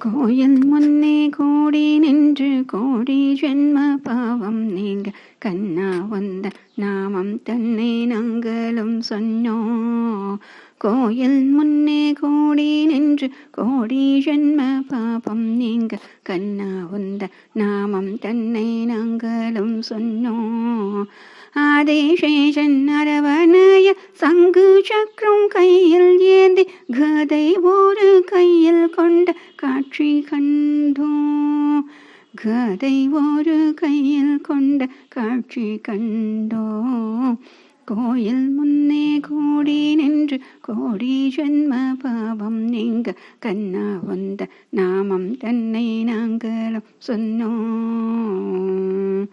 கோயில் முன்னே கோடி நின்று கோடி ஜென்ம பாவம் நீங்க கண்ணா வந்த நாமம் தன்னை நாங்களும் சொன்னோம். கோயில் முன்னே கோடி நின்று கோடி ஜென்ம பாபம் நீங்க கண்ணா உந்த நாமம் தன்னை நாங்களும் சொன்னோம். ஆதிசேஷன் அரவணைய சங்கு சக்கரம் கையில் ஏந்தி கதை ஒரு கையில் கொண்ட காட்சி கண்டோம். கதை ஒரு கையில் கொண்ட காட்சி கண்டோம். கோயில் முன்னே என்று கோடி ஜென்ம பாவம் நீங்க கண்ணா வந்த நாமம் தன்னை நாங்களும் சொன்னோம்.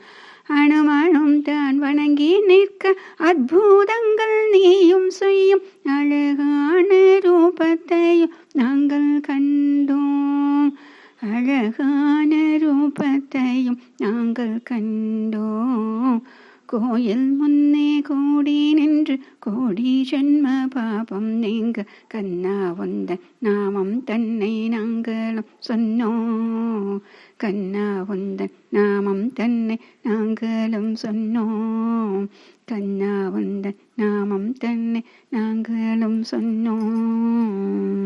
அணுமணும் தான் வணங்கி நிற்க அற்புதங்கள் நீயும் செய்யும் அழகான ரூபத்தையும் நாங்கள் கண்டோம். அழகான ரூபத்தையும் நாங்கள் கண்டோம். கோயில் முன்னே கோ கோடி ஜென்ம பாபம் நீங்க கண்ணா வந்த நாமம் தன்னை நாங்களும் சொன்னோம் கண்ணா வந்த நாமம் தன்னை நாங்களும் சொன்னோம் கண்ணா வந்த நாமம் தன்னை நாங்களும் சொன்னோம்